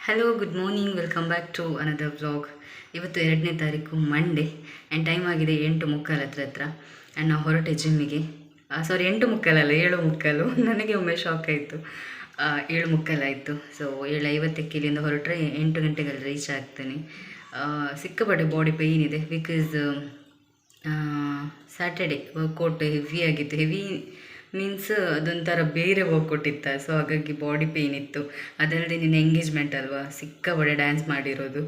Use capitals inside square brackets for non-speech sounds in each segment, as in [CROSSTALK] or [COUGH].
Hello good morning welcome back to another vlog ಇವತ್ತು ಎರಡನೇ ತಾರೀಕು ಮಂಡೇ ಆ್ಯಂಡ್ ಟೈಮ್ ಆಗಿದೆ ಎಂಟು ಮುಕ್ಕಾಲು ಹತ್ರ ಹತ್ರ. ಆ್ಯಂಡ್ ನಾವು ಹೊರಟೆ ಜಿಮ್ಮಿಗೆ ಸಾರಿ ಎಂಟು ಮುಕ್ಕಾಲಲ್ಲ ಏಳು ಮುಕ್ಕಾಲು. [LAUGHS] ನನಗೆ ಒಮ್ಮೆ ಶಾಕ್ ಆಯಿತು. ಏಳು ಮುಕ್ಕಾಲಾಯಿತು ಸೊ ಏಳು ಐವತ್ತಕ್ಕೆ ಇಲ್ಲಿಂದ ಹೊರಟ್ರೆ ಎಂಟು ಗಂಟೆಗೆ ರೀಚ್ ಆಗ್ತೇನೆ. ಸಿಕ್ಕಾಪಟ್ಟೆ ಬಾಡಿ ಪೇಯ್ನ್ ಇದೆ. ಬಿಕಾಸ್ ಸ್ಯಾಟರ್ಡೆ ವರ್ಕೌಟ್ ಹೆವಿ ಆಗಿತ್ತು. ಹೆವಿ ಮೀನ್ಸ್ ಅದೊಂಥರ ಬೇರೆ ಹೋಗ್ಕೊಟ್ಟಿತ್ತ ಸೊ ಹಾಗಾಗಿ ಬಾಡಿ ಪೇಯ್ನ್ ಇತ್ತು. ಅದಲ್ಲದೆ ನಿನ್ನ ಎಂಗೇಜ್ಮೆಂಟ್ ಅಲ್ವಾ? ಸಿಕ್ಕಾಪಟ್ಟೆ ಡ್ಯಾನ್ಸ್ ಮಾಡಿರೋದು.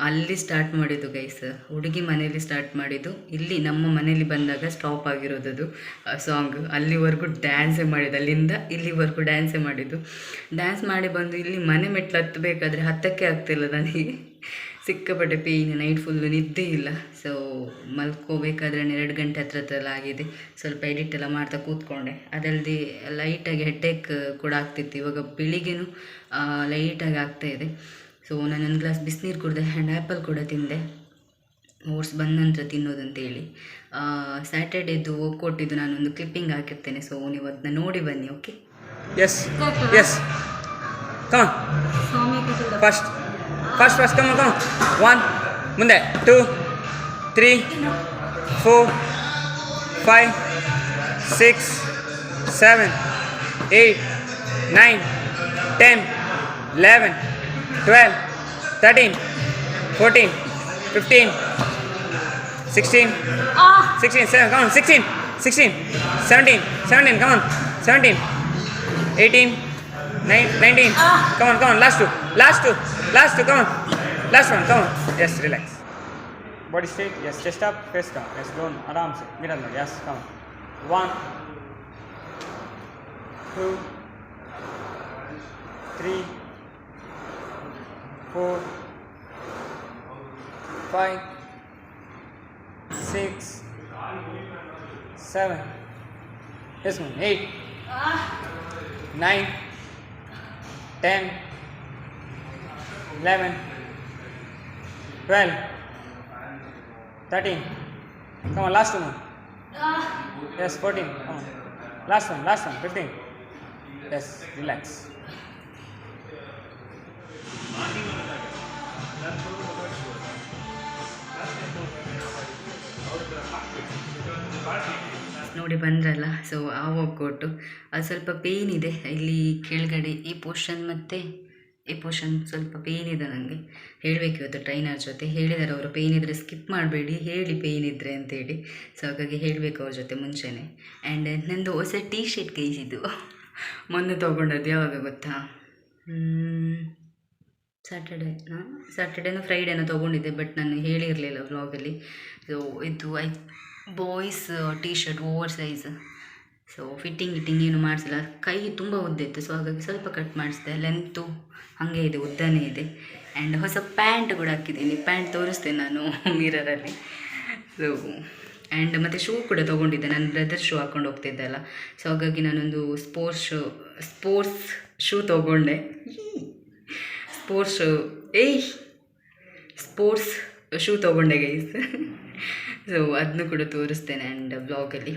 ಅಲ್ಲಿ ಸ್ಟಾರ್ಟ್ ಮಾಡಿದ್ದು ಗೈಸ್ ಹುಡುಗಿ ಮನೆಯಲ್ಲಿ ಸ್ಟಾರ್ಟ್ ಮಾಡಿದ್ದು. ಇಲ್ಲಿ ನಮ್ಮ ಮನೆಯಲ್ಲಿ ಬಂದಾಗ ಸ್ಟಾಪ್ ಆಗಿರೋದು ಸಾಂಗ್ ಅಲ್ಲಿವರೆಗೂ ಡ್ಯಾನ್ಸೇ ಮಾಡಿದ್ದು. ಅಲ್ಲಿಂದ ಇಲ್ಲಿವರೆಗೂ ಡ್ಯಾನ್ಸೇ ಮಾಡಿದ್ದು. ಡ್ಯಾನ್ಸ್ ಮಾಡಿ ಬಂದು ಇಲ್ಲಿ ಮನೆ ಮೆಟ್ಲು ಹತ್ತಬೇಕಾದ್ರೆ ಹತ್ತಕ್ಕೆ ಆಗ್ತಿಲ್ಲ ನನಗೆ. ಸಿಕ್ಕಾಪಟ್ಟೆ ಪೇಯ್ನ್ ನೈಟ್ ಫುಲ್ಲು ನಿದ್ದೆ ಇಲ್ಲ. ಸೊ ಮಲ್ಕೋಬೇಕಾದ್ರೆ ಎರಡು ಗಂಟೆ ಹತ್ರ ಹತ್ರ ಎಲ್ಲ ಆಗಿದೆ ಸ್ವಲ್ಪ ಎಡಿಟ್ ಎಲ್ಲ ಮಾಡ್ತಾ ಕೂತ್ಕೊಂಡೆ. ಅದಲ್ಲದೆ ಲೈಟಾಗಿ ಹೆಡ್ಡೇಕ್ ಕೂಡ ಆಗ್ತಿತ್ತು. ಇವಾಗ ಬೆಳಿಗ್ಗೆನೂ ಲೈಟಾಗಿ ಆಗ್ತಾ ಇದೆ. ಸೊ ನಾನು ಒಂದು ಗ್ಲಾಸ್ ಬಿಸಿನೀರು ಕುಡಿದೆ ಆ್ಯಂಡ್ ಆ್ಯಪಲ್ ಕೂಡ ತಿಂದೆ. ಓಟ್ಸ್ ಬಂದ ನಂತರ ತಿನ್ನೋದು ಅಂತೇಳಿ ಸ್ಯಾಟರ್ಡೇದು ಕೊಟ್ಟಿದ್ದು ನಾನೊಂದು ಕ್ಲಿಪ್ಪಿಂಗ್ ಹಾಕಿರ್ತೇನೆ. ಸೊ ನೀವು ಅದನ್ನ ನೋಡಿ ಬನ್ನಿ okay yes yes Come on. First. First, first. Come on, come on. One. ಮುಂದೆ two three four five six seven eight nine ten eleven twelve thirteen fourteen fifteen sixteen sixteen seven come on sixteen sixteen seventeen seventeen come on seventeen 18, 9, 19. Come on, come on. Last two. Last two. Last two. Come on. Last one. Come on. Yes, relax. Body straight. Yes, chest up, face down. Yes, down. Aram se. Middle. में. Yes, come on. One, two, three, four, five, six, seven. Yes, ma'am. Eight. nine, ten, eleven, twelve, thirteen. Come on, last one. Yes, fourteen. Come on. Last one, last one, fifteen. Yes, relax. ನೋಡಿ ಬಂದ್ರಲ್ಲ so ಆ workout ಅದು ಸ್ವಲ್ಪ pain ಇದೆ. ಇಲ್ಲಿ ಕೆಳಗಡೆ ಈ portion ಮತ್ತು ಈ ಪೋರ್ಷನ್ ಸ್ವಲ್ಪ ಪೇಯ್ನ್ ಇದೆ ನನಗೆ ಹೇಳಬೇಕು ಇವತ್ತು ಟ್ರೈನರ್ ಜೊತೆ. ಹೇಳಿದ್ದಾರೆ ಅವರು ಪೇಯ್ನ್ ಇದ್ದರೆ ಸ್ಕಿಪ್ ಮಾಡಬೇಡಿ, ಹೇಳಿ ಪೇಯ್ನ್ ಇದ್ದರೆ ಅಂತೇಳಿ. ಸೊ ಹಾಗಾಗಿ ಹೇಳಬೇಕು ಅವ್ರ ಜೊತೆ ಮುಂಚೆನೇ. ಆ್ಯಂಡ್ ನಂದು ಹೊಸ ಟೀ ಶರ್ಟ್ ಕೈಸಿದ್ದು ಮೊನ್ನೆ ತೊಗೊಂಡದ್ದು, ಯಾವಾಗ ಗೊತ್ತಾ? ಸ್ಯಾಟರ್ಡೇನಾ ಸ್ಯಾಟರ್ಡೇನೋ ಫ್ರೈಡೇನೋ ತೊಗೊಂಡಿದ್ದೆ ಬಟ್ ನಾನು ಹೇಳಿರಲಿಲ್ಲ ವ್ಲಾಗಲ್ಲಿ ಸೊ ಇದು I boys T shirt over size so fitting ಗಿಟ್ಟಿಂಗ್ ಏನು ಮಾಡಿಸಿಲ್ಲ. ಕೈ ತುಂಬ ಉದ್ದ ಇತ್ತು ಸೊ ಹಾಗಾಗಿ ಸ್ವಲ್ಪ ಕಟ್ ಮಾಡಿಸಿದೆ. ಲೆಂತು ಹಾಗೆ ಇದೆ, ಉದ್ದನೇ ಇದೆ. ಆ್ಯಂಡ್ ಹೊಸ ಪ್ಯಾಂಟ್ ಕೂಡ ಹಾಕಿದ್ದೀನಿ. ಪ್ಯಾಂಟ್ ತೋರಿಸ್ತೇನೆ ನಾನು ಮಿರರಲ್ಲಿ ಸೊ ಆ್ಯಂಡ್ ಮತ್ತು ಶೂ ಕೂಡ ತೊಗೊಂಡಿದ್ದೆ. ನನ್ನ ಬ್ರದರ್ ಶೂ ಹಾಕ್ಕೊಂಡು ಹೋಗ್ತಿದ್ದೆ ಅಲ್ಲ. ಸೊ ಹಾಗಾಗಿ ನಾನೊಂದು ಸ್ಪೋರ್ಟ್ಸ್ ಶೂ ಸ್ಪೋರ್ಟ್ಸ್ ಶೂ ತೊಗೊಂಡೆ. ಸ್ಪೋರ್ಟ್ಸ್ ಏಯ್ ಸ್ಪೋರ್ಟ್ಸ್ ಶೂ ತೊಗೊಂಡೆ ಗೈಸ್ ಸೊ ಅದನ್ನು ಕೂಡ ತೋರಿಸ್ತೇನೆ ಆ್ಯಂಡ್ ಬ್ಲಾಗಲ್ಲಿ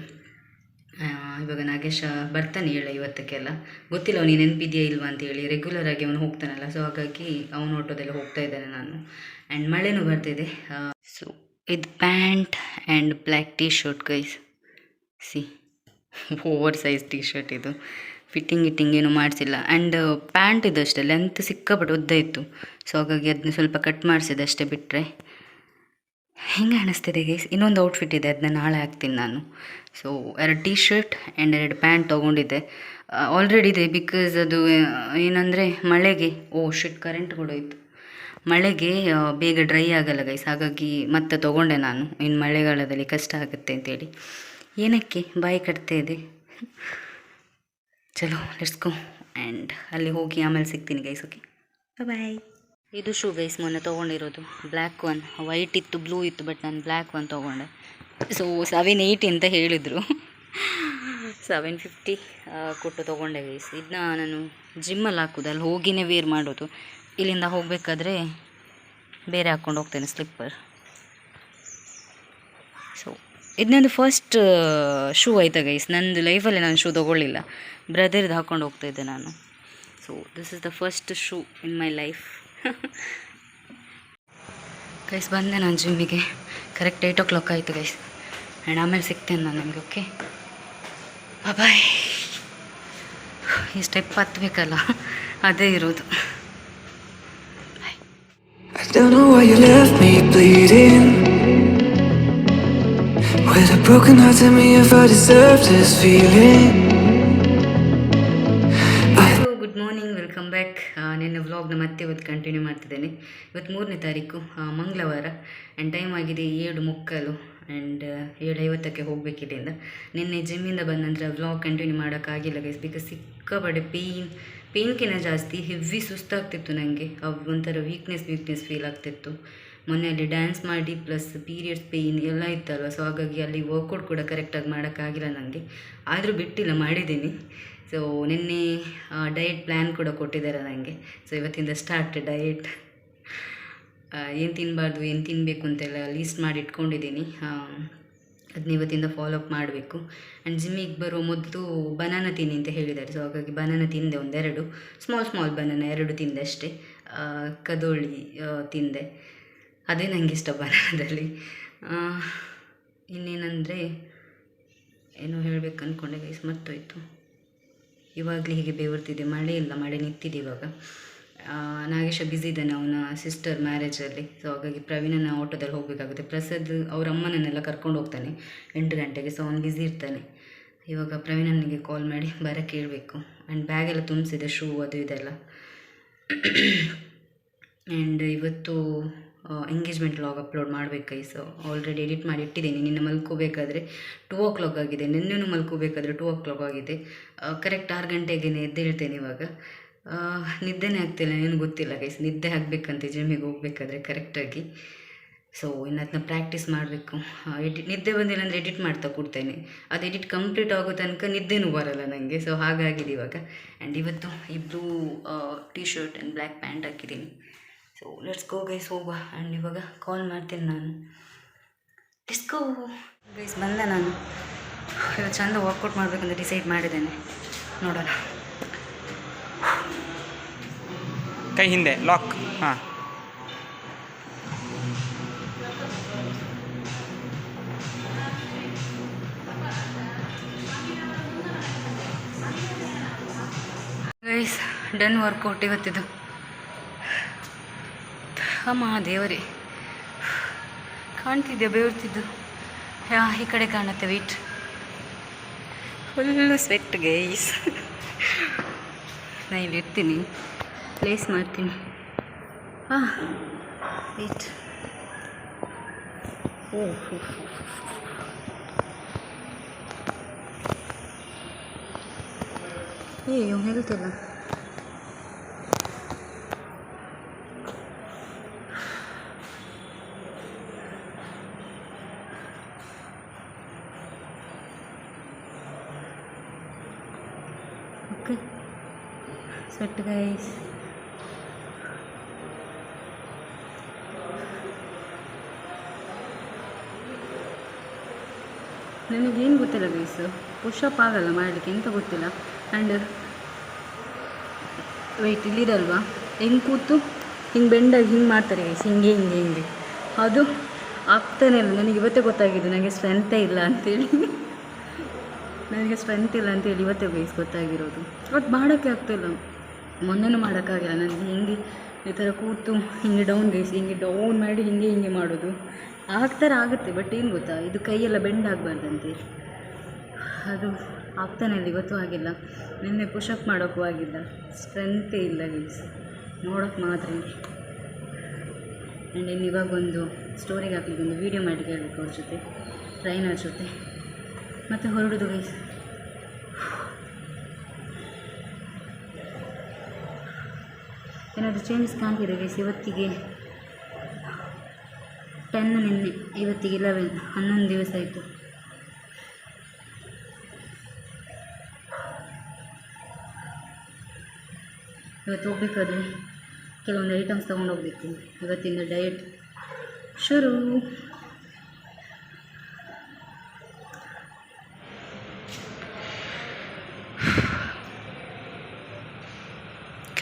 ಇವಾಗ ನಾಗೇಶ ಬರ್ತಾನೆ ಹೇಳ ಇವತ್ತಕ್ಕೆಲ್ಲ. ಗೊತ್ತಿಲ್ಲ ಅವನಿಗೆ ನೆನಪಿದೆಯಾ ಇಲ್ವಾ ಅಂತೇಳಿ ರೆಗ್ಯುಲರ್ ಆಗಿ ಅವನು ಹೋಗ್ತಾನಲ್ಲ ಸೊ ಹಾಗಾಗಿ ಅವನ ಆಟೋದೆಲ್ಲ ಹೋಗ್ತಾ ಇದ್ದಾನೆ ನಾನು. ಆ್ಯಂಡ್ ಮಳೆನೂ ಬರ್ತಿದೆ. ಸೊ ಇದು pant and black T shirt guys see over size T shirt ಇದು. ಫಿಟ್ಟಿಂಗ್ ಗಿಟ್ಟಿಂಗ್ ಏನು ಮಾಡಿಸಿಲ್ಲ. ಆ್ಯಂಡ್ ಪ್ಯಾಂಟ್ ಅಷ್ಟೇ ಲೆಂತ್ ಸಿಕ್ಕಾಪಟ್ಟೆ ಉದ್ದ ಇತ್ತು. ಸೊ ಹಾಗಾಗಿ ಅದನ್ನ ಸ್ವಲ್ಪ ಕಟ್ ಮಾಡಿಸಿದೆ ಅಷ್ಟೇ ಬಿಟ್ಟರೆ ಹೆಂಗೆ ಅನಿಸ್ತಿದೆ ಗೈಸ್ ಇನ್ನೊಂದು ಔಟ್ಫಿಟ್ ಇದೆ ಅದನ್ನ ನಾಳೆ ಹಾಕ್ತೀನಿ ನಾನು. ಸೊ ಎರಡು ಟೀ ಶರ್ಟ್ ಆ್ಯಂಡ್ ಎರಡು ಪ್ಯಾಂಟ್ ತೊಗೊಂಡಿದ್ದೆ. ಆಲ್ರೆಡಿ ಇದೆ ಬಿಕಾಸ್ ಅದು ಏನಂದರೆ ಮಳೆಗೆ, ಓ ಶಿಟ್ ಕರೆಂಟ್ ಕೂಡ ಇತ್ತು ಮಳೆಗೆ ಬೇಗ ಡ್ರೈ ಆಗಲ್ಲ ಗೈಸ್ ಹಾಗಾಗಿ ಮತ್ತೆ ತೊಗೊಂಡೆ ನಾನು. ಇನ್ನು ಮಳೆಗಾಲದಲ್ಲಿ ಕಷ್ಟ ಆಗುತ್ತೆ ಅಂತೇಳಿ. ಏನಕ್ಕೆ? ಬಾಯಿ ಕಟ್ತಾ ಇದೆ. ಚಲೋ ಲೆಟ್ಸ್ ಗೋ ಆ್ಯಂಡ್ ಅಲ್ಲಿ ಹೋಗಿ ಆಮೇಲೆ ಸಿಗ್ತೀನಿ ಗೈಸ್ ಓಕೆ ಬಾಯ್ ಇದು ಶೂ ಗೈಸ್ ಮೊನ್ನೆ ತೊಗೊಂಡಿರೋದು. ಬ್ಲ್ಯಾಕ್ ಒನ್ ವೈಟ್ ಇತ್ತು ಬ್ಲೂ ಇತ್ತು ಬಟ್ ನಾನು ಬ್ಲ್ಯಾಕ್ ಒನ್ ತೊಗೊಂಡೆ. ಸೊ ಸೆವೆನ್ ಏಯ್ಟಿ ಅಂತ ಹೇಳಿದರು. ಸೆವೆನ್ ಫಿಫ್ಟಿ ಕೊಟ್ಟು ತೊಗೊಂಡೆ ಗೈಸ್ ಇದನ್ನ ನಾನು ಜಿಮ್ಮಲ್ಲಿ ಹಾಕೋದು. ಅಲ್ಲಿ ಹೋಗಿನೇ ವೇರ್ ಮಾಡೋದು. ಇಲ್ಲಿಂದ ಹೋಗಬೇಕಾದ್ರೆ ಬೇರೆ ಹಾಕ್ಕೊಂಡು ಹೋಗ್ತೇನೆ ಸ್ಲಿಪ್ಪರ್ ಸೊ ಇದನ್ನೊಂದು ಫಸ್ಟ್ ಶೂ ಆಯ್ತಾ ಗೈಸ್ ನಂದು ಲೈಫಲ್ಲಿ ನಾನು ಶೂ ತೊಗೊಳ್ಳಿಲ್ಲ. ಬ್ರದರ್ದು ಹಾಕ್ಕೊಂಡು ಹೋಗ್ತಾಯಿದ್ದೆ ನಾನು. So this is the first shoe in my life [LAUGHS] guys ಬಂದೆ ನಾನು ಜಿಮ್ಮಿಗೆ. ಕರೆಕ್ಟ್ ಏಯ್ಟ್ ಓ ಕ್ಲಾಕ್ ಆಯಿತು ಗೈಸ್ ಆ್ಯಂಡ್ ಆಮೇಲೆ ಸಿಗ್ತೇನೆ ನಾನು ನಿಮಗೆ ಓಕೆ ಬಾಯ್ ಈ ಸ್ಟೆಪ್ ಹತ್ತಬೇಕಲ್ಲ ಅದೇ ಇರೋದು. Where's a broken heart to me if I deserve this feeling? ನಿನ್ನೆ ವ್ಲಾಗ್ನ ಮತ್ತೆ ಇವತ್ತು ಕಂಟಿನ್ಯೂ ಮಾಡ್ತಿದ್ದೇನೆ. ಇವತ್ತು ಮೂರನೇ ತಾರೀಕು ಮಂಗಳವಾರ ಆ್ಯಂಡ್ ಟೈಮ್ ಆಗಿದೆ ಏಳು ಮುಕ್ಕಲು ಆ್ಯಂಡ್ ಏಳು ಐವತ್ತಕ್ಕೆ ಹೋಗಬೇಕಿದೆಯಿಂದ. ನಿನ್ನೆ ಜಿಮ್ಮಿಂದ ಬಂದ ನಂತರ ವ್ಲಾಗ್ ಕಂಟಿನ್ಯೂ ಮಾಡೋಕ್ಕಾಗಿಲ್ಲ ಗೈಸ್ ಬಿಕಾಸ್ ಸಿಕ್ಕಾಪಡೆ ಪೇಯ್ನ್ ಪೇಯ್ನ್ಕಿನ ಜಾಸ್ತಿ ಹೆವಿ ಸುಸ್ತಾಗ್ತಿತ್ತು ನನಗೆ ಒಂಥರ ವೀಕ್ನೆಸ್ ವೀಕ್ನೆಸ್ ಫೀಲ್ ಆಗ್ತಿತ್ತು. ಮೊನ್ನೆ ಅಲ್ಲಿ ಡ್ಯಾನ್ಸ್ ಮಾಡಿ ಪ್ಲಸ್ ಪೀರಿಯಡ್ಸ್ ಪೇಯ್ನ್ ಎಲ್ಲ ಇತ್ತಲ್ವ ಸೊ ಹಾಗಾಗಿ ಅಲ್ಲಿ ವರ್ಕೌಟ್ ಕೂಡ ಕರೆಕ್ಟಾಗಿ ಮಾಡೋಕ್ಕಾಗಿಲ್ಲ ನನಗೆ ಆದರೂ ಬಿಟ್ಟಿಲ್ಲ ಮಾಡಿದ್ದೀನಿ. ಸೊ ನಿನ್ನೆ ಡಯಟ್ ಪ್ಲ್ಯಾನ್ ಕೂಡ ಕೊಟ್ಟಿದ್ದಾರೆ ನನಗೆ ಸೊ ಇವತ್ತಿಂದ ಸ್ಟಾರ್ಟ್ ಡಯಟ್ ಏನು ತಿನ್ನಬಾರ್ದು ಏನು ತಿನ್ನಬೇಕು ಅಂತೆಲ್ಲ ಲೀಸ್ಟ್ ಮಾಡಿ ಇಟ್ಕೊಂಡಿದ್ದೀನಿ. ಅದನ್ನ ಇವತ್ತಿಂದ ಫಾಲೋ ಅಪ್ ಮಾಡಬೇಕು. ಆ್ಯಂಡ್ ಜಿಮ್ಮಿಗೆ ಬರೋ ಮೊದಲು ಬನಾನ ತಿನ್ನಿ ಅಂತ ಹೇಳಿದ್ದಾರೆ. ಸೊ ಹಾಗಾಗಿ ಬನಾನ ತಿಂದೆ ಒಂದೆರಡು. ಸ್ಮಾಲ್ ಸ್ಮಾಲ್ ಬನಾನ ಎರಡು ತಿಂದೆ ಅಷ್ಟೇ. ಕದೋಳಿ ತಿಂದೆ. ಅದೇ ನನಗೆ ಇಷ್ಟ ಬನಾನದಲ್ಲಿ ಇನ್ನೇನಂದರೆ, ಏನೋ ಹೇಳಬೇಕು ಅಂದ್ಕೊಂಡೆ ಗೈಸ್ ಮರ್ತೋಯ್ತು. ಇವಾಗಲೇ ಹೀಗೆ ಬೆವರ್ತಿದೆ, ಮಳೆ ಇಲ್ಲ, ಮಳೆ ನಿಂತಿದೆ ಇವಾಗ. ನಾಗೇಶ ಬ್ಯುಸಿ ಇದ್ದಾನೆ ಅವನ ಸಿಸ್ಟರ್ ಮ್ಯಾರೇಜಲ್ಲಿ ಸೊ ಹಾಗಾಗಿ ಪ್ರವೀಣನ ಆಟೋದಲ್ಲಿ ಹೋಗಬೇಕಾಗುತ್ತೆ. ಪ್ರಸಾದ್ ಅವ್ರ ಅಮ್ಮನನ್ನೆಲ್ಲ ಕರ್ಕೊಂಡು ಹೋಗ್ತಾನೆ ಎಂಟು ಗಂಟೆಗೆ. ಸೊ ಅವ್ನು ಬ್ಯುಸಿ ಇರ್ತಾನೆ. ಇವಾಗ ಪ್ರವೀಣನಿಗೆ ಕಾಲ್ ಮಾಡಿ ಬರೋಕ್ಕೆ ಕೇಳಬೇಕು. ಆ್ಯಂಡ್ ಬ್ಯಾಗೆಲ್ಲ ತುಂಬಿಸಿದೆ ಶೂ ಅದು ಇದೆಲ್ಲ ಆ್ಯಂಡ್ [COUGHS] ಇವತ್ತು ಎಂಗೇಜ್ಮೆಂಟ್ ಲಾಗ್ ಅಪ್ಲೋಡ್ ಮಾಡಬೇಕು ಸೊ ಆಲ್ರೆಡಿ ಎಡಿಟ್ ಮಾಡಿ ಇಟ್ಟಿದ್ದೀನಿ. ನಿನ್ನೆ ಮಲ್ಕೋಬೇಕಾದ್ರೆ ಟೂ ಓ ಕ್ಲಾಕ್ ಆಗಿದೆ. ನಿನ್ನೆನೂ ಮಲ್ಕೋಬೇಕಾದ್ರೆ ಟೂ ಓ ಕ್ಲಾಕ್ ಆಗಿದೆ ಕರೆಕ್ಟ್ ಆರು ಗಂಟೆಗೆ ಎದ್ದೇಳ್ತೇನೆ ಇವಾಗ. ನಿದ್ದೆನೇ ಆಗ್ತಿಲ್ಲ. ಏನು ಗೊತ್ತಿಲ್ಲ ಗೈಸ್ ನಿದ್ದೆ ಆಗಬೇಕಂತೆ. ಜಿಮ್ಮಿಗೆ ಹೋಗ್ಬೇಕಾದ್ರೆ ಕರೆಕ್ಟಾಗಿ ಸೊ ಇನ್ನು ಅದನ್ನ ಪ್ರಾಕ್ಟೀಸ್ ಮಾಡಬೇಕು. ಎಡಿ ನಿದ್ದೆ ಬಂದಿಲ್ಲ ಅಂದರೆ ಎಡಿಟ್ ಮಾಡ್ತಾ ಕೊಡ್ತೇನೆ. ಅದು ಎಡಿಟ್ ಕಂಪ್ಲೀಟ್ ಆಗೋ ತನಕ ನಿದ್ದೆನೂ ಬರಲ್ಲ ನನಗೆ ಸೊ ಹಾಗಾಗಿದೆ ಇವಾಗ. ಆ್ಯಂಡ್ ಇವತ್ತು blue T shirt and black pant ಹಾಕಿದ್ದೀನಿ. ಸೊ ಲೆಟ್ಸ್ ಗೋ ಗೈಸ್ ಹೋಗುವ. ಆ್ಯಂಡ್ ಇವಾಗ ಕಾಲ್ ಮಾಡ್ತೀನಿ ನಾನು. ಡಿಸ್ಕೋ ಗೈಸ್ ಬಂದೆ ನಾನು. ಇವಾಗ ಚಂದ ವರ್ಕೌಟ್ ಮಾಡಬೇಕಂತ ಡಿಸೈಡ್ ಮಾಡಿದ್ದೇನೆ. ನೋಡೋಣ. ಕೈ ಹಿಂದೆ ಲಾಕ್ ಹಾಂ. ಗೈಸ್ ಡನ್ ವರ್ಕೌಟ್ ಇವತ್ತಿದು. ಅಮ್ಮ ದೇವರೇ ಕಾಣ್ತಿದ್ದೆ ಬೇರ್ತಿದ್ದು ಯಾ, ಈ ಕಡೆ ಕಾಣುತ್ತೆ ವೆಯ್ಟ್ ಫುಲ್ಲು ಸ್ವೆಟ್ ಗೇಸ್ ನಾ ಇಲ್ಲಿ ಇರ್ತೀನಿ. ಪ್ಲೇಸ್ ಮಾಡ್ತೀನಿ. ಹಾಂ ವೆಯ್ಟ್ ಓ ಏ ಹೇಳ್ತಿಲ್ಲ. ಗೈಸ್ ನನಗೇನು ಗೊತ್ತಿಲ್ಲ ಗೈಸ್ ಪುಷಪ್ ಆಗಲ್ಲ, ಮಾಡಲಿಕ್ಕೆ ಎಂತ ಗೊತ್ತಿಲ್ಲ. ಆ್ಯಂಡ್ ವೆಯ್ಟ್ ಇಲ್ಲಿದಲ್ವಾ? ಹೆಂಗೆ ಕೂತು? ಹಿಂಗೆ ಬೆಂಡಾಗಿ ಹಿಂಗೆ ಮಾಡ್ತಾರೆ ಗೈಸ್ ಹಿಂಗೆ ಹಿಂಗೆ ಹಿಂಗೆ. ಅದು ಆಗ್ತಾನೆ ಇಲ್ಲ. ನನಗೆ ಇವತ್ತೇ ಗೊತ್ತಾಗಿದೆ, ನನಗೆ ಸ್ಟ್ರೆಂತೇ ಇಲ್ಲ ಅಂತೇಳಿ. [LAUGHS] ನನಗೆ ಸ್ಟ್ರೆಂತ್ ಇಲ್ಲ ಅಂತೇಳಿ ಇವತ್ತೇ ಗೈಸ್ ಗೊತ್ತಾಗಿರೋದು. ಬಟ್ ಮಾಡೋಕ್ಕೆ ಆಗ್ತಿಲ್ಲ ಮೊನ್ನೆನೂ ಮಾಡೋಕ್ಕಾಗಿಲ್ಲ. ನನಗೆ ಹಿಂಗೆ ಈ ಥರ ಕೂತು ಹಿಂಗೆ ಡೌನ್ ಗೈಸ್ ಹಿಂಗೆ ಡೌನ್ ಮಾಡಿ ಹಿಂಗೆ ಹಿಂಗೆ ಮಾಡೋದು. ಆಗ್ತಾರೆ ಆಗುತ್ತೆ ಬಟ್ ಏನು ಗೊತ್ತಾ? ಇದು ಕೈಯೆಲ್ಲ ಬೆಂಡ್ ಆಗಬಾರ್ದಂತೆ. ಅದು ಆಗ್ತಾನೆ ಇಲ್ಲ ಇವತ್ತೂ ಆಗಿಲ್ಲ ನಿನ್ನೆ ಪುಷಪ್ ಮಾಡೋಕ್ಕೂ ಆಗಿಲ್ಲ. ಸ್ಟ್ರೆಂತೇ ಇಲ್ಲ ಗೈಸ್ ನೋಡೋಕ್ಕೆ ಮಾತ್ರ ಆ್ಯಂಡ್ ಇನ್ನು ಇವಾಗ ಒಂದು ಸ್ಟೋರಿಗೆ ಹಾಕ್ಲಿಕ್ಕೆ ಒಂದು ವೀಡಿಯೋ ಮಾಡಿ ಕೇಳಬೇಕು ಅವ್ರ ಜೊತೆ. ಟ್ರೈನರ್ ಜೊತೆ. ಮತ್ತು ಹೊರಡೋದು ಗೈಸ್ ಏನಾದರೂ ಚೇಂಜಸ್ ಕಾಣ್ತೀರಾ ಗೈಸ್ ಇವತ್ತಿಗೆ? ಟೆನ್ ನಿನ್ನೆ, ಇವತ್ತಿಗೆ ಇಲೆವೆನ್ ಹನ್ನೊಂದು ದಿವಸ ಆಯಿತು. ಇವತ್ತು ಹೋಗ್ಬೇಕಾದ್ರೆ ಕೆಲವೊಂದು ಐಟಮ್ಸ್ ತೊಗೊಂಡು ಹೋಗ್ಬೇಕು, ಇವತ್ತಿಂದ ಡಯಟ್ ಶುರು.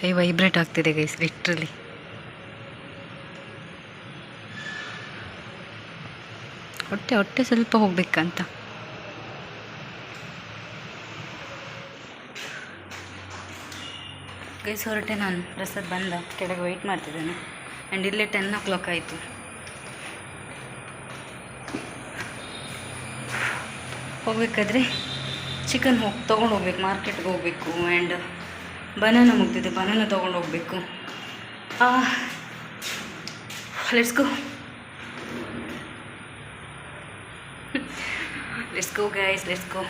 ಕೈ ವೈಬ್ರೇಟ್ ಆಗ್ತಿದೆ ಗೈಸ್ ಲಿಟ್ರಲಿ ಹೊಟ್ಟೆ ಹೊಟ್ಟೆ ಸ್ವಲ್ಪ ಹೋಗ್ಬೇಕಂತ. ಗೈಸ್ ಹೊರಟೆ ನಾನು. ಪ್ರಸಾದ್ ಬಂದ. ಕೆಳಗೆ ವೆಯ್ಟ್ ಮಾಡ್ತಿದ್ದೇನೆ. ಆ್ಯಂಡ್ ಇಲ್ಲೇ ಟೆನ್ ಓ ಕ್ಲಾಕ್ ಆಯಿತು. ಹೋಗ್ಬೇಕಾದ್ರೆ ಚಿಕನ್ ಹೋಗಿ ತೊಗೊಂಡು ಹೋಗ್ಬೇಕು ಮಾರ್ಕೆಟ್ಗೆ ಹೋಗ್ಬೇಕು ಆ್ಯಂಡ್ ಬನಾನ ಮುಗ್ದಿದೆ. ಬನಾನ ತೊಗೊಂಡು ಹೋಗ್ಬೇಕು. Let's go let's go guys let's go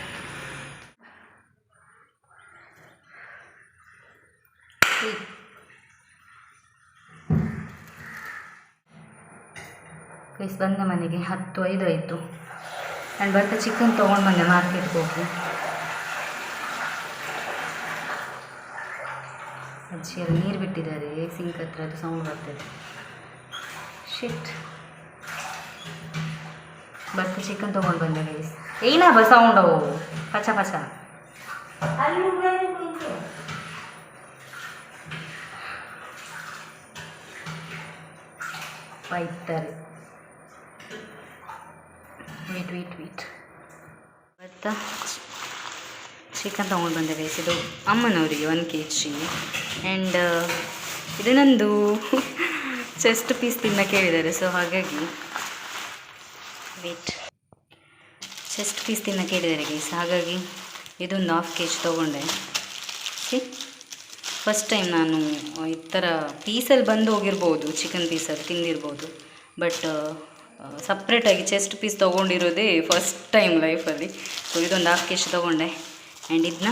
guys ಬಂದೆ ಮನೆಗೆ ಹತ್ತು, ಐದು ಆಯಿತು. ನಾನು ಬರ್ತಾ ಚಿಕನ್ ತೊಗೊಂಡು ಬಂದೆ ಮಾರ್ಕೆಟ್ಗೆ ಹೋಗಿ. ಅಜ್ಜಿಯಲ್ಲಿ ನೀರು ಬಿಟ್ಟಿದ್ದಾರೆ ಸಿಂಕ್ ಹತ್ರ ಅದು ಸೌಂಡ್ ಬರ್ತದೆ. ಶಿಟ್ ಬರ್ತಾ ಚಿಕನ್ ತೊಗೊಂಡು ಬಂದೆ ಗೈಸ್ ಏನಪ್ಪ ಅವು? ಪಚ ಪಚ. ಬೈತಾರೆ ವೀಟ್ ವೀಟ್ ವೇಟ್ ಮತ್ತು ಚಿಕನ್ ತೊಗೊಂಡು ಬಂದೆ ಗೈಸ್ ಇದು ಅಮ್ಮನವರಿಗೆ ಒನ್ ಕೆ ಜಿ ಆ್ಯಂಡ್ ಇದು ನಂದು ಚೆಸ್ಟ್ ಪೀಸ್ ತಿನ್ನಕ್ಕೆ ಹೇಳಿದ್ದಾರೆ ಸೊ ಹಾಗಾಗಿ ವೇಟ್ ಚೆಸ್ಟ್ ಪೀಸ್ ತಿನ್ನಕ್ಕೆ ಕೇಳಿದ್ದಾರೆ ಗೈಸ್ ಹಾಗಾಗಿ ಇದೊಂದು ಹಾಫ್ ಕೆ ಜಿ ತೊಗೊಂಡೆ. ಓಕೆ ಫಸ್ಟ್ ಟೈಮ್ ನಾನು ಈ ಥರ ಪೀಸಲ್ಲಿ ಬಂದು ಹೋಗಿರ್ಬೋದು ಚಿಕನ್ ಪೀಸಲ್ಲಿ ತಿಂದಿರ್ಬೋದು. ಬಟ್ ಸಪ್ರೇಟಾಗಿ ಚೆಸ್ಟ್ ಪೀಸ್ ತೊಗೊಂಡಿರೋದೇ ಫಸ್ಟ್ ಟೈಮ್ ಲೈಫಲ್ಲಿ ಸೊ ಇದೊಂದು ಹಾಫ್ ಕೆ ಜಿ ತೊಗೊಂಡೆ. ಆ್ಯಂಡ್ ಇದನ್ನ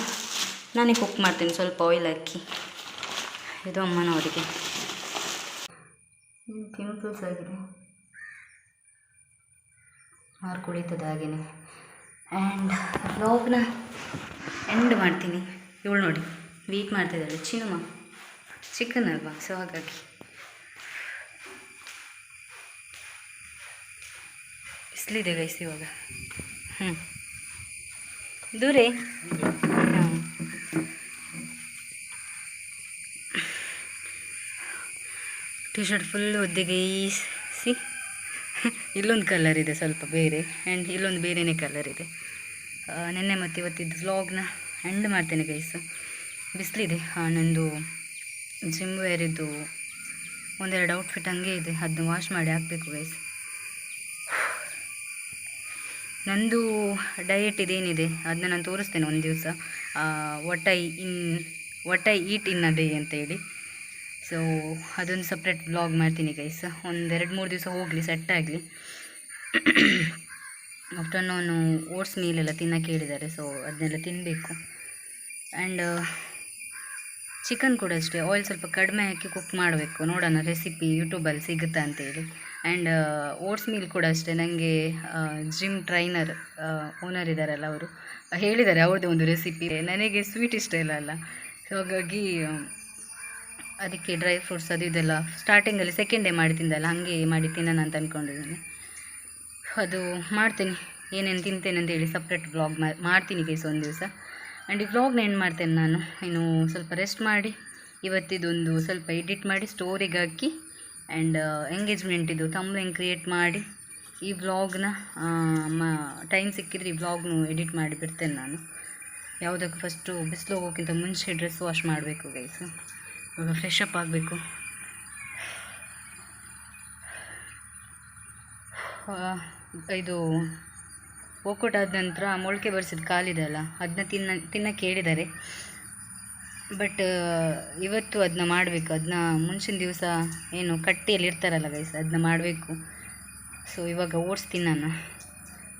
ನಾನೇ ಕುಕ್ ಮಾಡ್ತೀನಿ, ಸ್ವಲ್ಪ ಆಯಿಲ್ ಹಾಕಿ. ಇದು ಅಮ್ಮನವರಿಗೆ. ಪಿಂಪಲ್ಸ್ ಆಗಿದೆ. ಮಾರು ಕುಳಿತದ ಹಾಗೆಯೇ ಆ್ಯಂಡ್ ವ್ಲಾಗ್ನ ಎಂಡ್ ಮಾಡ್ತೀನಿ. ಇವಳು ನೋಡಿ ವೀಟ್ ಮಾಡ್ತಿದ್ದಾಳೆ. ಚಿನ್ನಮ್ಮ ಚಿಕನ್ ಅಲ್ವಾ? ಸೊ ಹಾಗಾಗಿ. ಬಿಸಿಲಿದೆ ಗೈಸ್ ಇವಾಗ. ಹ್ಞೂ ದೂರೇ. ಟಿ ಶರ್ಟ್ ಫುಲ್ ಒದ್ದೆಗೆ ಈಸಿ. ಇಲ್ಲೊಂದು ಕಲರ್ ಇದೆ ಸ್ವಲ್ಪ ಬೇರೆ ಆ್ಯಂಡ್ ಇಲ್ಲೊಂದು ಬೇರೆಯೇ ಕಲರ್ ಇದೆ. ನೆನ್ನೆ ಮತ್ತು ಇವತ್ತಿದ್ದು ವ್ಲಾಗ್ನ ಎಂಡ್ ಮಾಡ್ತೇನೆ ಗೈಸ್ ಬಿಸಿಲಿದೆ. ನಂದು ಜಿಮ್ ವೇರಿದ್ದು ಒಂದೆರಡು ಔಟ್ಫಿಟ್ ಹಂಗೆ ಇದೆ. ಅದನ್ನ ವಾಶ್ ಮಾಡಿ ಹಾಕಬೇಕು ಗೈಸ್ ನಂದು ಡಯಟ್ ಇದೇನಿದೆ ಅದನ್ನ ನಾನು ತೋರಿಸ್ತೇನೆ ಒಂದು ದಿವಸ. What I in what I eat in ಅದೇ ಅಂತೇಳಿ ಸೊ ಅದೊಂದು ಸಪ್ರೇಟ್ ಬ್ಲಾಗ್ ಮಾಡ್ತೀನಿ ಗೈಸ್ ಒಂದೆರಡು ಮೂರು ದಿವಸ ಹೋಗಲಿ ಸೆಟ್ ಆಗಲಿ. ಆಫ್ಟರ್ನೂನು ಓಟ್ಸ್ ಮೀಲೆಲ್ಲ ತಿನ್ನೋಕೆ ಹೇಳಿದ್ದಾರೆ ಸೊ ಅದನ್ನೆಲ್ಲ ತಿನ್ನಬೇಕು ಆ್ಯಂಡ್ ಚಿಕನ್ ಕೂಡ ಅಷ್ಟೇ ಆಯಿಲ್ ಸ್ವಲ್ಪ ಕಡಿಮೆ ಹಾಕಿ ಕುಕ್ ಮಾಡಬೇಕು. ನೋಡೋಣ ರೆಸಿಪಿ ಯೂಟ್ಯೂಬಲ್ಲಿ ಸಿಗುತ್ತಾ ಅಂತೇಳಿ ಆ್ಯಂಡ್ ಓಟ್ಸ್ ಮೀಲ್ ಕೂಡ ಅಷ್ಟೇ. ನನಗೆ ಜಿಮ್ ಟ್ರೈನರ್ ಓನರ್ ಇದ್ದಾರಲ್ಲ ಅವರು. ಹೇಳಿದ್ದಾರೆ ಅವ್ರದ್ದು ಒಂದು ರೆಸಿಪಿ ನನಗೆ ಸ್ವೀಟ್ ಇಷ್ಟ ಇಲ್ಲ ಅಲ್ಲ. ಸೊ ಹಾಗಾಗಿ ಅದಕ್ಕೆ ಡ್ರೈ ಫ್ರೂಟ್ಸ್ ಅದು ಇದೆಲ್ಲ ಸ್ಟಾರ್ಟಿಂಗಲ್ಲಿ ಸೆಕೆಂಡ್ ಡೇ ಮಾಡಿ ತಿಂದಲ್ಲ. ಹಾಗೆ ಮಾಡಿ ತಿನ್ನೋಣ ಅಂತ ಅಂದ್ಕೊಂಡಿದ್ದೀನಿ ಅದು ಮಾಡ್ತೀನಿ. ಏನೇನು ತಿಂತೇನೆ ಅಂತ ಹೇಳಿ ಸಪ್ರೇಟ್ ಬ್ಲಾಗ್ ಮಾಡ್ತೀನಿ ಗೈಸ್ ಒಂದು ದಿವಸ. ಆ್ಯಂಡ್ ಈ ವ್ಲಾಗ್ನ ಏನು ಮಾಡ್ತೇನೆ ನಾನು? ಇನ್ನು ಸ್ವಲ್ಪ ರೆಸ್ಟ್ ಮಾಡಿ, ಇವತ್ತಿದೊಂದು ಸ್ವಲ್ಪ ಎಡಿಟ್ ಮಾಡಿ ಸ್ಟೋರಿಗೆ ಹಾಕಿ ಆ್ಯಂಡ್ ಎಂಗೇಜ್ಮೆಂಟಿದು ತಮ್ಲೈನ್ ಕ್ರಿಯೇಟ್ ಮಾಡಿ, ಈ ವ್ಲಾಗ್ನ ಮ ಟೈಮ್ ಸಿಕ್ಕಿದ್ರೆ ಈ ವ್ಲಾಗ್ನು ಎಡಿಟ್ ಮಾಡಿ ಬಿಡ್ತೇನೆ ನಾನು. ಯಾವುದಕ್ಕೆ ಫಸ್ಟು ಬಿಸಿಲು ಹೋಗೋಕ್ಕಿಂತ ಮುಂಚೆ ಡ್ರೆಸ್ ವಾಶ್ ಮಾಡಬೇಕು ಗೈಸು ಇವಾಗ ಫ್ರೆಶ್ ಅಪ್ ಆಗಬೇಕು. ಇದು ವರ್ಕೌಟ್ ಆದ ನಂತರ ಮೊಳಕೆ ಬರೆಸಿದ ಕಾಲಿದೆ ಅಲ್ಲ ಅದನ್ನ ತಿನ್ನ, ತಿನ್ನಕ್ಕೆ ಹೇಳಿದ್ದಾರೆ. ಬಟ್ ಇವತ್ತು ಅದನ್ನ ಮಾಡಬೇಕು. ಅದನ್ನ ಮುಂಚಿನ ದಿವಸ ಏನು ಕಟ್ಟಿಯಲ್ಲಿ ಇರ್ತಾರಲ್ಲ ಗೈಸ್ ಅದನ್ನ ಮಾಡಬೇಕು. ಸೊ ಇವಾಗ ಓಡಿಸ್ತೀನಿ ನಾನು.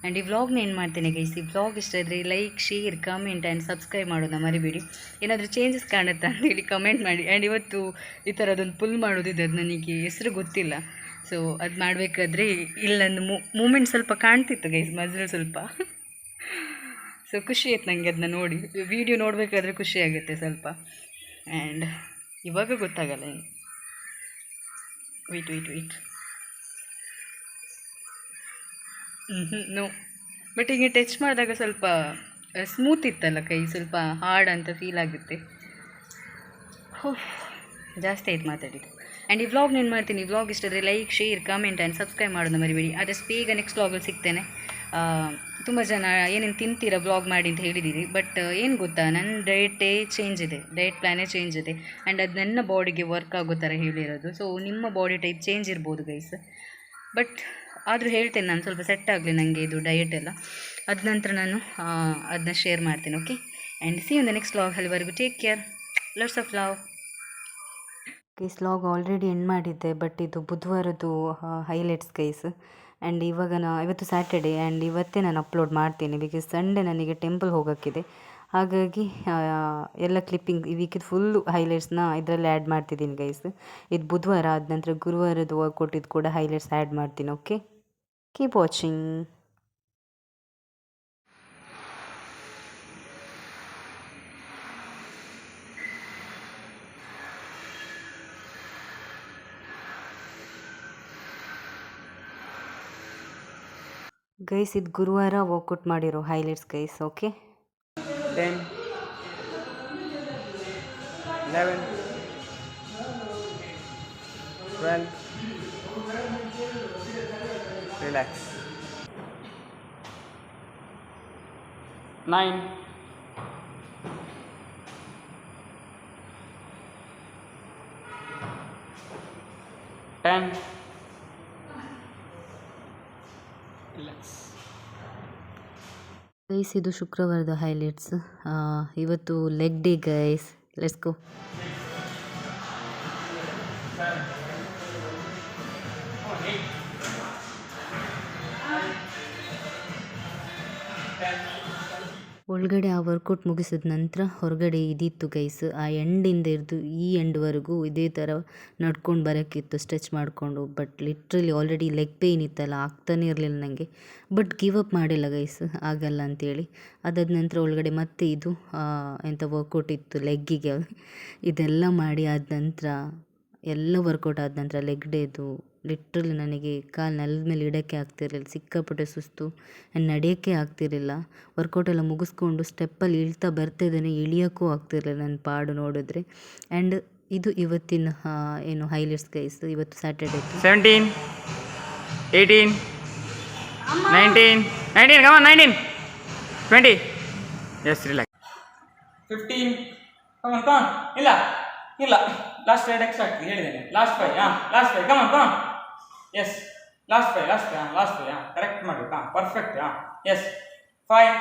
ಆ್ಯಂಡ್ ಈ ವ್ಲಾಗ್ನ ಏನು ಮಾಡ್ತೇನೆ ಗೈಸ್ ಈ ವ್ಲಾಗ್ ಇಷ್ಟ ಇದ್ದರೆ like share comment and subscribe ಮಾಡೋದನ್ನ ಮರಿಬೇಡಿ. ಏನಾದರೂ ಚೇಂಜಸ್ ಕಾಣುತ್ತಾ ಅಂತೇಳಿ ಕಮೆಂಟ್ ಮಾಡಿ. ಆ್ಯಂಡ್ ಇವತ್ತು ಈ ಥರದೊಂದು ಪುಲ್ ಮಾಡೋದಿದೆ ಅದು ನನಗೆ ಹೆಸರು ಗೊತ್ತಿಲ್ಲ. ಸೊ ಅದು ಮಾಡಬೇಕಾದ್ರೆ ಇಲ್ಲೊಂದು ಮೂಮೆಂಟ್ ಸ್ವಲ್ಪ ಕಾಣ್ತಿತ್ತು ಗೈಸ್ ಮಜಲ್ ಸ್ವಲ್ಪ. [LAUGHS] ಸೊ ಖುಷಿ ಆಯ್ತು ನನಗೆ ಅದನ್ನ ನೋಡಿ. ವಿಡಿಯೋ ನೋಡಬೇಕಾದ್ರೆ ಖುಷಿ ಆಗುತ್ತೆ ಸ್ವಲ್ಪ. ಆ್ಯಂಡ್ ಇವಾಗ ಗೊತ್ತಾಗಲ್ಲ ಏನು. ವೆಯ್ಟ್ ಹ್ಞೂ ಹ್ಞೂ ನೋ ಬಟ್ ಹೀಗೆ ಟಚ್ ಮಾಡಿದಾಗ ಸ್ವಲ್ಪ ಸ್ಮೂತ್ ಇತ್ತಲ್ಲ ಕೈ, ಸ್ವಲ್ಪ ಹಾರ್ಡ್ ಅಂತ ಫೀಲ್ ಆಗುತ್ತೆ. ಜಾಸ್ತಿ ಆಯ್ತು ಮಾತಾಡಿದ್ದು. ಆ್ಯಂಡ್ ಈ ವ್ಲಾಗ್ ನಾನು ಮಾಡ್ತೀನಿ vlog ಇಷ್ಟಾದರೆ like share comment and subscribe ಮಾಡೋದು ಮರಿಬೇಡಿ. ಆದಷ್ಟು ಬೇಗ ನೆಕ್ಸ್ಟ್ ವ್ಲಾಗಲ್ಲಿ ಸಿಗ್ತೇನೆ. ತುಂಬ ಜನ ಏನೇನು ತಿಂತೀರಾ ಬ್ಲಾಗ್ ಮಾಡಿ ಅಂತ ಹೇಳಿದ್ದೀರಿ ಬಟ್ ಏನು ಗೊತ್ತಾ ನನ್ನ ಡಯಟೇ ಚೇಂಜ್ ಇದೆ ಡಯಟ್ ಪ್ಲ್ಯಾನೇ ಚೇಂಜ್ ಇದೆ ಆ್ಯಂಡ್ ಅದು ನನ್ನ ಬಾಡಿಗೆ ವರ್ಕ್ ಆಗೋ ಥರ ಹೇಳಿರೋದು ಸೊ ನಿಮ್ಮ ಬಾಡಿ ಟೈಪ್ ಚೇಂಜ್ ಇರ್ಬೋದು ಗೈಸ್ ಬಟ್ ಆದರೂ ಹೇಳ್ತೇನೆ ನಾನು ಸ್ವಲ್ಪ ಸೆಟ್ ಆಗಲಿ ನನಗೆ ಇದು ಡಯಟ್ ಎಲ್ಲ. ಅದ ನಂತರ ನಾನು ಅದನ್ನ ಶೇರ್ ಮಾಡ್ತೀನಿ okay and see in the next vlog ಅಲ್ಲಿವರೆಗೂ take care lots of love guys log already end ಮಾಡಿದ್ದೆ ಬಟ್ ಇದು ಬುಧವಾರದ್ದು ಹೈಲೈಟ್ಸ್ ಗೈಸ್ ಆ್ಯಂಡ್ ಇವಾಗ ನಾ ಇವತ್ತು ಸ್ಯಾಟರ್ಡೇ ಆ್ಯಂಡ್ ಇವತ್ತೇ ನಾನು ಅಪ್ಲೋಡ್ ಮಾಡ್ತೀನಿ ಬಿಕಾಸ್ ಸಂಡೇ ನನಗೆ ಟೆಂಪಲ್ ಹೋಗೋಕ್ಕಿದೆ. ಹಾಗಾಗಿ ಎಲ್ಲ ಕ್ಲಿಪ್ಪಿಂಗ್ ಈ ವೀಕಿದು ಫುಲ್ಲು ಹೈಲೈಟ್ಸ್ನ ಇದರಲ್ಲಿ ಆ್ಯಡ್ ಮಾಡ್ತಿದ್ದೀನಿ ಗೈಸ್ ಇದು ಬುಧವಾರ ಆದ ನಂತರ ಗುರುವಾರದ ಇದು ಕೂಡ ಹೈಲೈಟ್ಸ್ ಆ್ಯಡ್ ಮಾಡ್ತೀನಿ ಓಕೆ ಕೀಪ್ ವಾಚಿಂಗ್ ಗೈಸ್ ಇದು ಗುರುವಾರ ವರ್ಕೌಟ್ ಮಾಡಿರೋ highlights guys okay ten eleven twelve relax nine ten guys ಇದು ಶುಕ್ರವಾರದ ಹೈಲೈಟ್ಸ್ ಇವತ್ತು leg day guys let's go ಒಳಗಡೆ ಆ ವರ್ಕೌಟ್ ಮುಗಿಸಿದ ನಂತರ ಹೊರಗಡೆ ಇದಿತ್ತು ಗೈಸ್ ಆ ಎಂಡಿಂದ ಹಿಡಿದು ಈ ಎಂಡ್ವರೆಗೂ ಇದೇ ಥರ ನಡ್ಕೊಂಡು ಬರೋಕ್ಕಿತ್ತು ಸ್ಟ್ರೆಚ್ ಮಾಡಿಕೊಂಡು. But literally already leg pain ಇತ್ತಲ್ಲ, ಆಗ್ತಾನೇ ಇರಲಿಲ್ಲ ನನಗೆ ಬಟ್ ಗಿವ್ ಅಪ್ ಮಾಡಿಲ್ಲ ಗೈಸ್ ಆಗಲ್ಲ ಅಂತೇಳಿ. ಅದಾದ ನಂತರ ಒಳಗಡೆ ಮತ್ತೆ ಇದು ಎಂಥ ವರ್ಕೌಟ್ ಇತ್ತು ಲೆಗ್ಗಿಗೆ ಇದೆಲ್ಲ ಮಾಡಿ ಆದ ನಂತರ ಎಲ್ಲ ವರ್ಕೌಟ್ ಆದ ನಂತರ ಲೆಗ್ ಡೇದು ಲಿಟ್ರಲಿ ನನಗೆ ಕಾಲು ನೆಲದ ಮೇಲೆ ಇಡೋಕ್ಕೆ ಆಗ್ತಿರಲಿಲ್ಲ ಸಿಕ್ಕಾಪಟ್ಟೆ ಸುಸ್ತು ಆ್ಯಂಡ್ ನಡೆಯೋಕ್ಕೆ ಆಗ್ತಿರಲಿಲ್ಲ. ವರ್ಕೌಟ್ ಎಲ್ಲ ಮುಗಿಸ್ಕೊಂಡು ಸ್ಟೆಪ್ಪಲ್ಲಿ ಇಳ್ತಾ ಬರ್ತಾ ಇದ್ದೇನೆ ಇಳಿಯೋಕ್ಕೂ ಆಗ್ತಿರಲಿಲ್ಲ ನನ್ನ ಪಾಡು ನೋಡಿದ್ರೆ. ಆ್ಯಂಡ್ ಇದು ಇವತ್ತಿನ ಏನು ಹೈಲೈಟ್ಸ್ ಗೈಸ್ ಇವತ್ತು Saturday seventeen eighteen nineteen nineteen come nineteen twenty yes relax fifteen ಇಲ್ಲ ಇಲ್ಲ. ಲಾಸ್ಟ್ ಎರಡು ಎಕ್ಸ್ಟ್ರಾ ಆಗ್ತದೆ ಹೇಳಿದ್ದೇನೆ. ಲಾಸ್ಟ್ ಫೈವ್ ಹಾಂ last five come on come on yes last five last five ಹಾಂ ಲಾಸ್ಟ್ ಫೈವ್ ಹಾಂ ಕರೆಕ್ಟ್ ಮಾಡಬೇಕು ಹಾಂ ಪರ್ಫೆಕ್ಟ್ ಹಾಂ. Yes five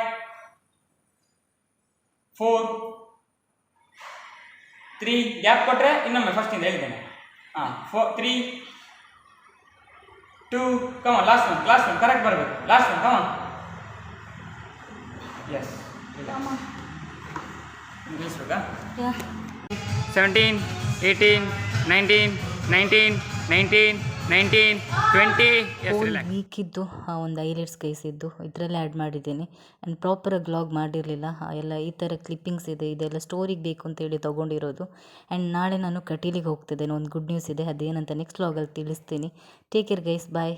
four three gap ಕೊಟ್ಟರೆ ಇನ್ನೊಮ್ಮೆ ಫಸ್ಟಿಂದ ಹೇಳಿದ್ದೇನೆ. ಹಾಂ four three two come last one last one correct ಬರಬೇಕು. Last one come S ನಿಲ್ಲಿಸ್ಬೇಕಾ seventeen eighteen nineteen nineteen nineteen nineteen twenty ವೀಕಿದ್ದು ಆ ಒಂದು ಹೈಲೈಟ್ಸ್ ಗೈಸ್ ಇದ್ದು ಇದರಲ್ಲೇ ಆ್ಯಡ್ ಮಾಡಿದ್ದೀನಿ. ಆ್ಯಂಡ್ ಪ್ರಾಪರಾಗಿ ವ್ಲಾಗ್ ಮಾಡಿರಲಿಲ್ಲ. ಎಲ್ಲ ಈ ಥರ ಕ್ಲಿಪ್ಪಿಂಗ್ಸ್ ಇದೆ ಇದೆಲ್ಲ ಸ್ಟೋರಿಗೆ ಬೇಕು ಅಂತೇಳಿ ತೊಗೊಂಡಿರೋದು. ಆ್ಯಂಡ್ ನಾಳೆ ನಾನು ಕಟೀಲಿಗೆ ಹೋಗ್ತಿದ್ದೇನೆ ಒಂದು ಗುಡ್ ನ್ಯೂಸ್ ಇದೆ. ಅದೇನಂತ ನೆಕ್ಸ್ಟ್ ವ್ಲಾಗಲ್ಲಿ ತಿಳಿಸ್ತೀನಿ. Take care guys bye